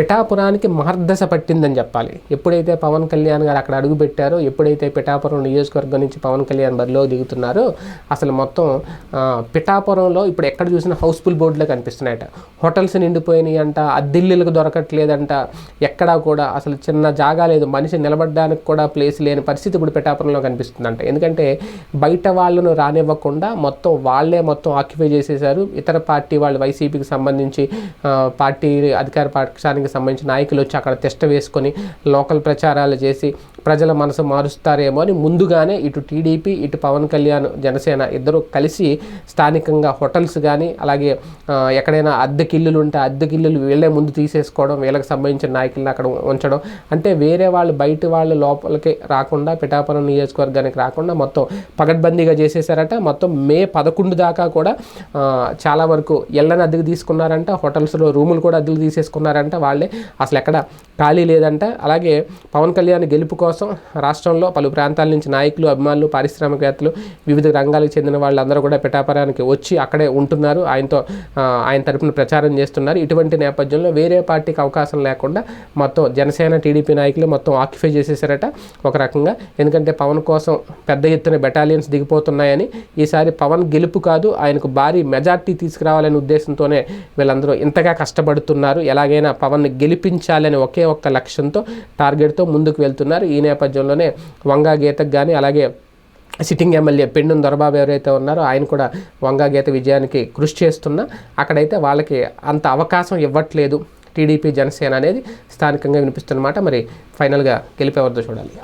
పిఠాపురానికి మహర్దశ పట్టిందని చెప్పాలి. ఎప్పుడైతే పవన్ కళ్యాణ్ గారు అక్కడ అడుగుపెట్టారో ఎప్పుడైతే పిఠాపురం నియోజకవర్గం నుంచి పవన్ కళ్యాణ్ బరిలో దిగుతున్నారో అసలు మొత్తం పిఠాపురంలో ఇప్పుడు ఎక్కడ చూసినా హౌస్ఫుల్ బోర్డులే కనిపిస్తున్నాయట. హోటల్స్ నిండిపోయినాయి అంట అద్దిల్లులకు దొరకట్లేదంట ఎక్కడా కూడా అసలు చిన్న జాగా లేదు. మనిషి నిలబడడానికి కూడా ప్లేస్ లేని పరిస్థితి ఇప్పుడు పిఠాపురంలో కనిపిస్తుందంట. ఎందుకంటే బయట వాళ్ళను రానివ్వకుండా మొత్తం వాళ్ళే మొత్తం ఆక్యుపై చేసేసారు ఇతర పార్టీ వాళ్ళు వైసీపీకి సంబంధించి పార్టీ అధికార పక్షానికి సంబంధించిన నాయకులు వచ్చి అక్కడ తిష్ట వేసుకొని లోకల్ ప్రచారాలు చేసి ప్రజల మనసు మారుస్తారేమో అని ముందుగానే ఇటు టీడీపీ ఇటు పవన్ కళ్యాణ్ జనసేన ఇద్దరు కలిసి స్థానికంగా హోటల్స్ కానీ అలాగే ఎక్కడైనా అద్దెకిల్లులు ఉంటే అద్దెకిల్లులు వీళ్ళే ముందు తీసేసుకోవడం వీళ్ళకి సంబంధించిన నాయకులను అక్కడ ఉంచడం. అంటే వేరే వాళ్ళు బయట వాళ్ళు లోపలికి రాకుండా పిఠాపురం నియోజకవర్గానికి రాకుండా మొత్తం పగడ్బందీగా చేసేసారట మొత్తం మే పదకొండు దాకా కూడా చాలా వరకు ఎల్లని అద్దెకు తీసుకున్నారంట. హోటల్స్లో రూములు కూడా అద్దెకు తీసేసుకున్నారంట. వాళ్ళే అసలు ఎక్కడ ఖాళీ లేదంట. అలాగే పవన్ కళ్యాణ్ గెలుపు కోసం కోసం రాష్ట్రంలో పలు ప్రాంతాల నుంచి నాయకులు అభిమానులు పారిశ్రామికవేత్తలు వివిధ రంగాలకు చెందిన వాళ్ళందరూ కూడా పిఠాపురానికి వచ్చి అక్కడే ఉంటున్నారు. ఆయనతో ఆయన తరపున ప్రచారం చేస్తున్నారు. ఇటువంటి నేపథ్యంలో వేరే పార్టీకి అవకాశం లేకుండా మొత్తం జనసేన టీడీపీ నాయకులు మొత్తం ఆక్యుపై చేసేసారట ఒక రకంగా. ఎందుకంటే పవన్ కోసం పెద్ద ఎత్తున బెటాలియన్స్ దిగిపోతున్నాయని ఈసారి పవన్ గెలుపు కాదు ఆయనకు భారీ మెజార్టీ తీసుకురావాలనే ఉద్దేశంతోనే వీళ్ళందరూ ఇంతగా కష్టపడుతున్నారు. ఎలాగైనా పవన్ని గెలిపించాలని ఒకే ఒక్క లక్ష్యంతో టార్గెట్తో ముందుకు వెళ్తున్నారు. ఈ ఈ నేపథ్యంలోనే వంగా గీతకు కానీ అలాగే సిట్టింగ్ ఎమ్మెల్యే పెన్ను దొరబాబు ఎవరైతే ఉన్నారో ఆయన కూడా వంగా గీత విజయానికి కృషి చేస్తున్నా. అక్కడైతే వాళ్ళకి అంత అవకాశం ఇవ్వట్లేదు టీడీపీ జనసేన అనేది. స్థానికంగా వినిపిస్తున్నమాట మరి ఫైనల్గా గెలిపేవద్దో చూడాలి.